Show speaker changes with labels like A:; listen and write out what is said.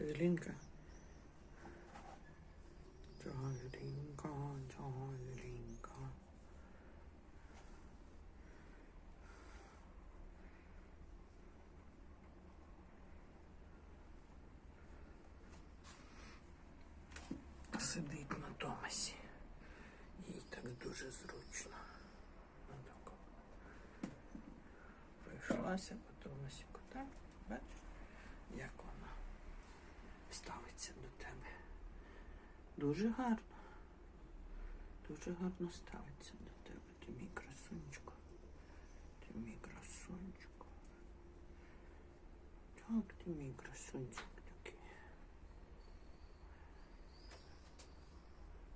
A: Злінка. Джайлінка, джайлінка. Сидить на Томасі. Їй так дуже зручно. Отак. Пройшлася по Томасіку, так? Бачиш, ставиться до тебе. Дуже гарно. Дуже гарно ставиться до тебе. Ти мій красунечко. Ти мій красунечко. Так, ти мій красунчик.